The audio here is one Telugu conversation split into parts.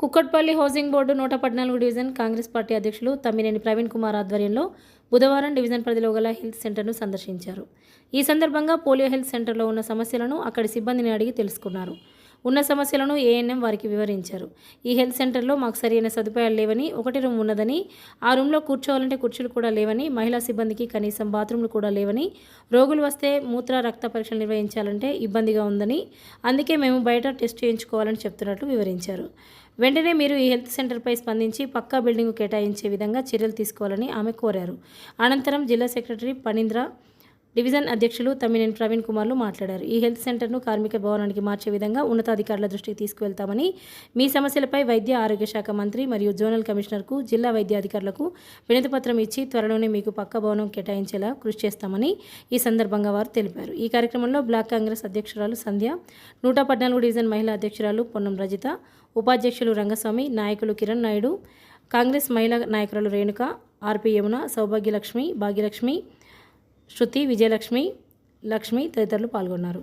కుక్కట్పల్లి హౌసింగ్ బోర్డు నూట పద్నాలుగు డివిజన్ కాంగ్రెస్ పార్టీ అధ్యక్షులు తమ్మినేని ప్రవీణ్ కుమార్ ఆధ్వర్యంలో బుధవారం డివిజన్ పరిధిలో గల హెల్త్ సెంటర్ను సందర్శించారు. ఈ సందర్భంగా పోలియో హెల్త్ సెంటర్లో ఉన్న సమస్యలను అక్కడి సిబ్బందిని అడిగి తెలుసుకున్నారు. ఉన్న సమస్యలను ఏఎన్ఎం వారికి వివరించారు. ఈ హెల్త్ సెంటర్లో మాకు సరైన సదుపాయాలు లేవని ఒకటి రూమ్ ఉన్నదని ఆ రూమ్లో కూర్చోవాలంటే కుర్చీలు కూడా లేవని మహిళా సిబ్బందికి కనీసం బాత్రూమ్లు కూడా లేవని రోగులు వస్తే మూత్ర రక్త పరీక్షలు నిర్వహించాలంటే ఇబ్బందిగా ఉందని అందుకే మేము బయట టెస్ట్ చేయించుకోవాలని చెప్తున్నట్లు వివరించారు. వెంటనే మీరు ఈ హెల్త్ సెంటర్పై స్పందించి పక్కా బిల్డింగ్ కేటాయించే విధంగా చర్యలు తీసుకోవాలని ఆమె కోరారు. అనంతరం జిల్లా సెక్రటరీ పనీంద్ర డివిజన్ అధ్యక్షులు తమ్మినేని ప్రవీణ్ కుమార్లు మాట్లాడారు. ఈ హెల్త్ సెంటర్ను కార్మిక భవనానికి మార్చే విధంగా ఉన్నతాధికారుల దృష్టికి తీసుకువెళ్తామని మీ సమస్యలపై వైద్య ఆరోగ్య శాఖ మంత్రి మరియు జోనల్ కమిషనర్కు జిల్లా వైద్యాధికారులకు వినతిపత్రం ఇచ్చి త్వరలోనే మీకు పక్క భవనం కేటాయించేలా కృషి చేస్తామని ఈ సందర్భంగా వారు తెలిపారు. ఈ కార్యక్రమంలో బ్లాక్ కాంగ్రెస్ అధ్యక్షురాలు సంధ్య నూట పద్నాలుగు డివిజన్ మహిళా అధ్యక్షురాలు పొన్నం రజిత ఉపాధ్యక్షులు రంగస్వామి నాయకులు కిరణ్ నాయుడు కాంగ్రెస్ మహిళా నాయకురాలు రేణుక ఆర్పి యమున సౌభాగ్యలక్ష్మి భాగ్యలక్ష్మి శృతి విజయలక్ష్మి లక్ష్మి తదితరులు పాల్గొన్నారు.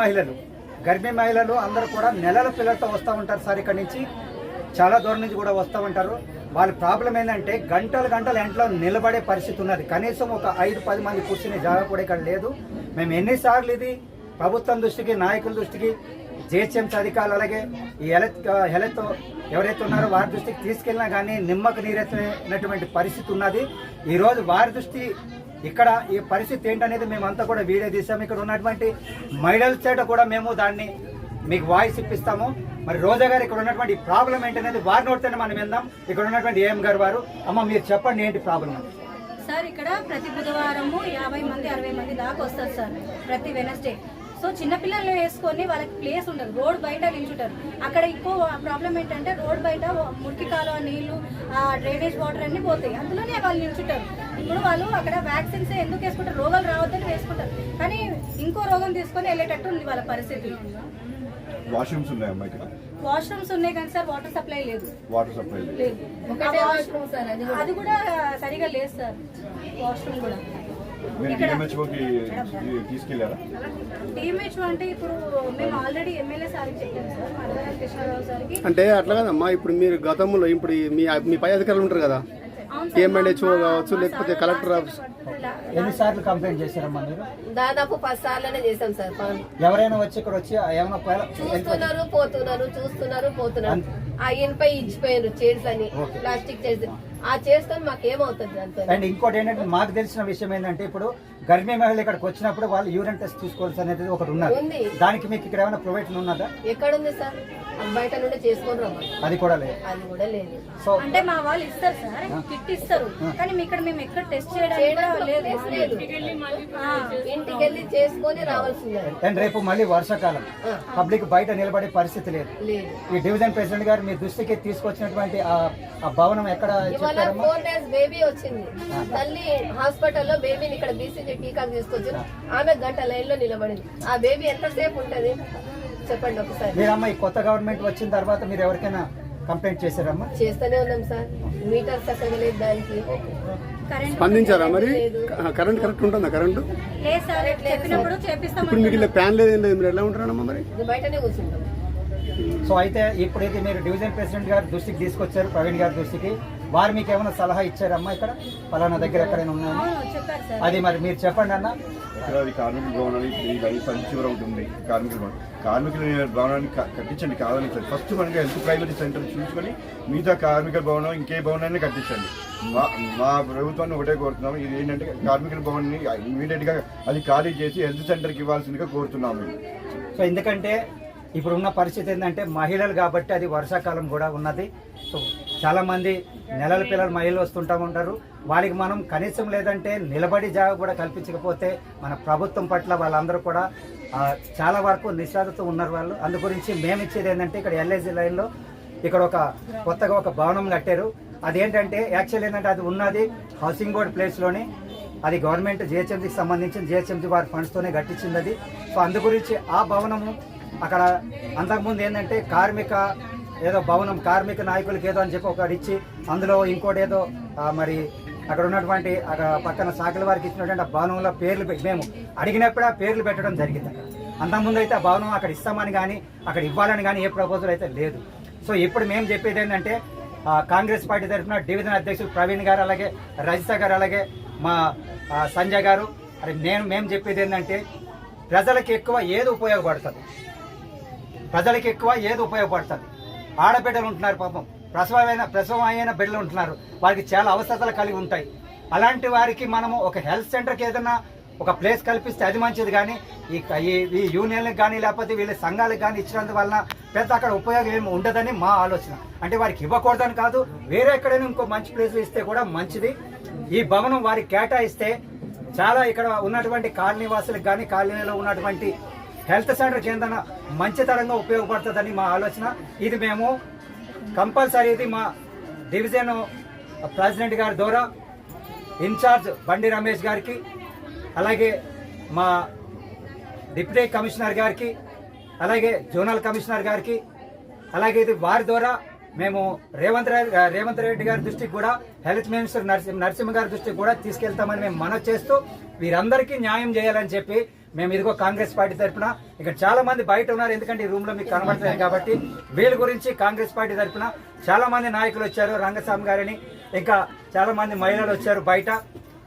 మహిళలు గర్భిణీ మహిళలు అందరూ కూడా నెలల పిల్లలతో వస్తూ ఉంటారు సార్ ఇక్కడ నుంచి. చాలా దూరం నుంచి కూడా వస్తూ ఉంటారు. వాళ్ళ ప్రాబ్లం ఏంటంటే గంటలు గంటలు ఎంట్లో నిలబడే పరిస్థితి ఉన్నది. కనీసం ఒక ఐదు పది మంది కూర్చునే జాగా కూడా ఇక్కడ లేదు. మేము ఎన్నిసార్లు ఇది ప్రభుత్వం దృష్టికి నాయకుల దృష్టికి జిహెచ్ఎంసీ అధికారులు అలాగే ఈ హెల్త్ హెల్త్ ఎవరైతే ఉన్నారో వారి దృష్టికి తీసుకెళ్ళినా కానీ నిమ్మకు నీరెత్తినటువంటి పరిస్థితి ఉన్నది. ఈరోజు వారి దృష్టి ఇక్కడ ఈ పరిస్థితి ఏంటనేది మేమంతా కూడా వీడియో తీసాము ఇక్కడ ఉన్నటువంటి మహిళల చేత కూడా మేము దాన్ని మీకు వాయిస్ ఇప్పిస్తాము. మరి రోజా గారు ఇక్కడ ఉన్నటువంటి ప్రాబ్లం ఏంటనేది వారి నోటితోనే మనం విందాం. ఇక్కడ ఉన్నటువంటి ఏఎం గారు వారు అమ్మ మీరు చెప్పండి ఏంటి ప్రాబ్లం అని. సార్ ఇక్కడ ప్రతి బుధవారము యాభై మంది అరవై మంది దాకా వస్తారు సార్ ప్రతి వెనస్డే. సో చిన్నపిల్లలు వేసుకొని వాళ్ళకి ప్లేస్ ఉండదు. రోడ్ బయట నిల్చుంటారు. అక్కడ ఎక్కువ ప్రాబ్లం ఏంటంటే రోడ్ బయట మురికి కాలువ నీళ్ళు డ్రైనేజ్ వాటర్ అన్ని పోతాయి. అందులోనే వాళ్ళు నిల్చుంటారు. ఇప్పుడు వాళ్ళు అక్కడ వ్యాక్సిన్స్ ఎందుకు వేసుకుంటారు? రోగాలు రావద్దని వేసుకుంటారు. కానీ ఇంకో రోగం తీసుకొని వెళ్ళేటట్టు ఉంది వాళ్ళ పరిస్థితి. వాష్రూమ్స్ ఇక్కడ? వాష్రూమ్స్ ఉన్నాయి కానీ సార్ వాటర్ సప్లై లేదు. వాటర్ సప్లై లేదు. అది కూడా. సరిగా లేదు సార్ వాష్రూమ్ కూడా. అంటే ఇప్పుడు మేము ఆల్రెడీ ఎమ్మెల్యే సార్కి చెప్పాము సార్ మండలం కృష్ణారావు సార్కి. అంటే అట్లా కదమ్మా ఇప్పుడు మీరు గతంలో ఇప్పుడు మీ మీ పై అధికారులు ఉంటారు కదా అవును సార్, ఎంఎల్హెచ్ఓ మా- కావచ్చు లేకపోతే కలెక్టర్ ఆఫీస్ ఎన్నిసార్లు కంప్లైంట్ చేశారమ్మా మీరు? దాదాపు పది సార్లనే చేశాం సార్ ఎవరైనా వచ్చి ఇక్కడ వచ్చి ఏమైనా చూస్తున్నారు పోతున్నారు చూస్తున్నారు పోతున్నారు. ఆ ఇనుపై ఇచ్చిపోయారు చైర్స్ అని ప్లాస్టిక్ చైర్స్ ఆ చైర్స్తో మాకు ఏమవుతుంది దాంతో అండ్ ఇంకోటి ఏంటంటే మాకు తెలిసిన విషయం ఏంటంటే ఇప్పుడు గర్భిణీ మహిళలు ఇక్కడికి వచ్చినప్పుడు వాళ్ళు యూరిన్ టెస్ట్ తీసుకోవాల్సి అనేది ఒకటి ఉన్నది. ఉంది. దానికి మీకు ఇక్కడ ఏమైనా ప్రొవైడ్ ఉన్నదా ఎక్కడుంది సార్? బయట నుండి చేసుకొని రమ్మని అది కూడా లేదు. అది కూడా లేదు. సో అంటే మా వాళ్ళు ఇస్తారు సార్ కిట్ ఇస్తారు. కానీ మీ ఇక్కడ మేము ఎక్కడ టెస్ట్ చేయడానికి కూడా లేదు. లేదు. ఆ, ఇంటికి వెళ్ళి చేసుకొని రావాల్సిందే. అండ్ రేపు మళ్ళీ వర్షాకాలం. పబ్లిక్ బయట నిలబడే పరిస్థితి లేదు. లేదు. ఈ డివిజన్ ప్రెసిడెంట్ గారు మీ దృష్టికి తీసుకొచ్చినటువంటి ఆ ఆ భవనం ఎక్కడ ఇవాళ ఫోర్ డేస్ బేబీ వచ్చింది. తల్లి హాస్పిటల్లో బేబీని ఇక్కడ బీసీజీ టీకా తీసుకొచ్చారు ఆమె గంట లైన్లో నిలబడింది. ఆ బేబీ ఎంతసేపు ఉంటది? చెప్పండి ఒకసారి. మీరమ్మా ఈ కొత్త గవర్నమెంట్ వచ్చిన తర్వాత మీరు ఎవరికైనా కంప్లైంట్ చేశారమ్మా? చేస్తూనే ఉన్నాం సార్. మీటర్ చక్కగా లేదు దానికి. కరెంట్ స్పందించారా మరి? కరెంట్ కరెక్ట్ ఉంటుందా? కరెంటు? లేదు సార్ చెప్పినప్పుడు చేపిస్తాం ఇప్పుడు మీకు ఫ్యాన్ లేదు ఏం లేదు మీరు ఎలా ఉంటారమ్మా మరి? ఇది బయటనే కూర్చుంటాం. సో అయితే ఇప్పుడైతే మీరు డివిజన్ ప్రెసిడెంట్ గారి దృష్టికి తీసుకొచ్చారు ప్రవీణ్ గారి దృష్టికి. వారు మీకు ఏమైనా సలహా ఇచ్చారమ్మా ఇక్కడ? పలానా దగ్గర ఎక్కడైనా ఉన్నాయా? అవును చెప్పారు సార్. అది మరి మీరు చెప్పండి అన్న. ఇక్కడ అది కార్మిక భవనానికి సంచివరం ఉంటుంది కార్మికుల భవనం. కార్మికుల భవనాన్ని కట్టించండి కాదని సార్ ఫస్ట్ మనకి హెల్త్ ప్రైమరీ సెంటర్ చూసుకొని మిగతా కార్మిక భవనం ఇంకే భవనాన్ని కట్టించండి. మా మా ప్రభుత్వాన్ని ఒకటే కోరుతున్నాము. ఇది ఏంటంటే కార్మికుల భవనాన్ని ఇమీడియట్గా అది ఖాళీ చేసి హెల్త్ సెంటర్కి ఇవ్వాల్సిందిగా కోరుతున్నాము సో ఎందుకంటే ఇప్పుడు ఉన్న పరిస్థితి ఏంటంటే మహిళలు కాబట్టి అది వర్షాకాలం కూడా ఉన్నది. సో చాలామంది నెలల పిల్లలు మహిళలు వస్తుంటా ఉంటారు. వాళ్ళకి మనం కనీసం లేదంటే నిలబడి జాగా కూడా కల్పించకపోతే మన ప్రభుత్వం పట్ల వాళ్ళందరూ కూడా చాలా వరకు నిశ్చాదతో ఉన్నారు వాళ్ళు. అందు గురించి మేము ఇచ్చేది ఏంటంటే ఇక్కడ ఎల్ఐజీ లైన్లో ఇక్కడ ఒక కొత్తగా ఒక భవనం కట్టారు. అదేంటంటే యాక్చువల్ ఏంటంటే అది ఉన్నది హౌసింగ్ బోర్డ్ ప్లేస్లోని అది గవర్నమెంట్ జిహెచ్ఎంసీకి సంబంధించిన జిహెచ్ఎంసీ వారి ఫండ్స్తోనే కట్టించింది అది. సో అందు గురించి ఆ భవనము అక్కడ అంతకుముందు ఏంటంటే కార్మిక ఏదో భవనం కార్మిక నాయకులకి ఏదో అని చెప్పి ఒకటి ఇచ్చి అందులో ఇంకోటి ఏదో మరి అక్కడ ఉన్నటువంటి అక్కడ పక్కన సాకల వారికి ఇచ్చినటువంటి ఆ భవనంలో పేర్లు మేము అడిగినప్పుడు ఆ పేర్లు పెట్టడం జరిగింది అక్కడ. అంతకుముందు అయితే ఆ భవనం అక్కడ ఇస్తామని కానీ అక్కడ ఇవ్వాలని కానీ ఏ ప్రపోజల్ అయితే లేదు. సో ఇప్పుడు మేము చెప్పేది ఏంటంటే కాంగ్రెస్ పార్టీ తరఫున డివిజన్ అధ్యక్షులు ప్రవీణ్ గారు అలాగే రజిత గారు అలాగే మా సంజయ్ గారు అరే నేను మేము చెప్పేది ఏంటంటే ప్రజలకు ఎక్కువ ఏది ఉపయోగపడుతుంది? ప్రజలకు ఎక్కువ ఏది ఉపయోగపడుతుంది? ఆడబిడ్డలు ఉంటున్నారు పాపం. ప్రసవమైన ప్రసవం అయిన బిడ్డలు ఉంటున్నారు. వారికి చాలా అవసరతలు కలిగి ఉంటాయి. అలాంటి వారికి మనము ఒక హెల్త్ సెంటర్కి ఏదైనా ఒక ప్లేస్ కల్పిస్తే అది మంచిది కానీ ఈ ఈ- యూనియన్లకు కానీ లేకపోతే వీళ్ళ సంఘాలకు కానీ ఇచ్చినందు వలన పెద్ద అక్కడ ఉపయోగం ఏమి ఉండదని మా ఆలోచన. అంటే వారికి ఇవ్వకూడదని కాదు వేరే ఎక్కడైనా ఇంకో మంచి ప్లేస్లు ఇస్తే కూడా మంచిది. ఈ భవనం వారికి కేటాయిస్తే చాలా ఇక్కడ ఉన్నటువంటి కాలనీ వాసులకు కానీ కాలనీలో ఉన్నటువంటి హెల్త్ సెంటర్ కేంద్రం మంచితరంగా ఉపయోగపడుతుందని మా ఆలోచన. ఇది మేము కంపల్సరీ ఇది మా డివిజన్ ప్రెసిడెంట్ గారి ద్వారా ఇన్ఛార్జ్ బండి రమేష్ గారికి అలాగే మా డిప్యూటీ కమిషనర్ గారికి అలాగే జోనల్ కమిషనర్ గారికి అలాగే ఇది వారి ద్వారా మేము రేవంత్ రేవంత్ రెడ్డి గారి దృష్టికి కూడా హెల్త్ మినిస్టర్ నరసింహ నరసింహ గారి దృష్టికి కూడా తీసుకెళ్తామని మేము మనవి చేస్తూ వీరందరికీ న్యాయం చేయాలని చెప్పి మేము ఇదిగో కాంగ్రెస్ పార్టీ తరఫున ఇక్కడ చాలా మంది బయట ఉన్నారు ఎందుకంటే ఈ రూమ్లో మీకు కనబడలేదు కాబట్టి వీళ్ళ గురించి కాంగ్రెస్ పార్టీ తరఫున చాలా మంది నాయకులు వచ్చారు రంగస్వామి గారిని ఇంకా చాలా మంది మహిళలు వచ్చారు బయట.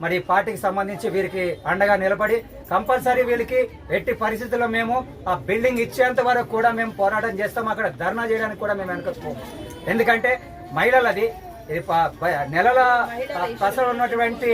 మరి పార్టీకి సంబంధించి వీరికి అండగా నిలబడి కంపల్సరీ వీళ్ళకి ఎట్టి పరిస్థితుల్లో మేము ఆ బిల్డింగ్ ఇచ్చేంత వరకు కూడా మేము పోరాటం చేస్తాం అక్కడ ధర్నా చేయడానికి కూడా మేము వెనకపోము ఎందుకంటే మహిళలది ఇది నెలల కసలు ఉన్నటువంటి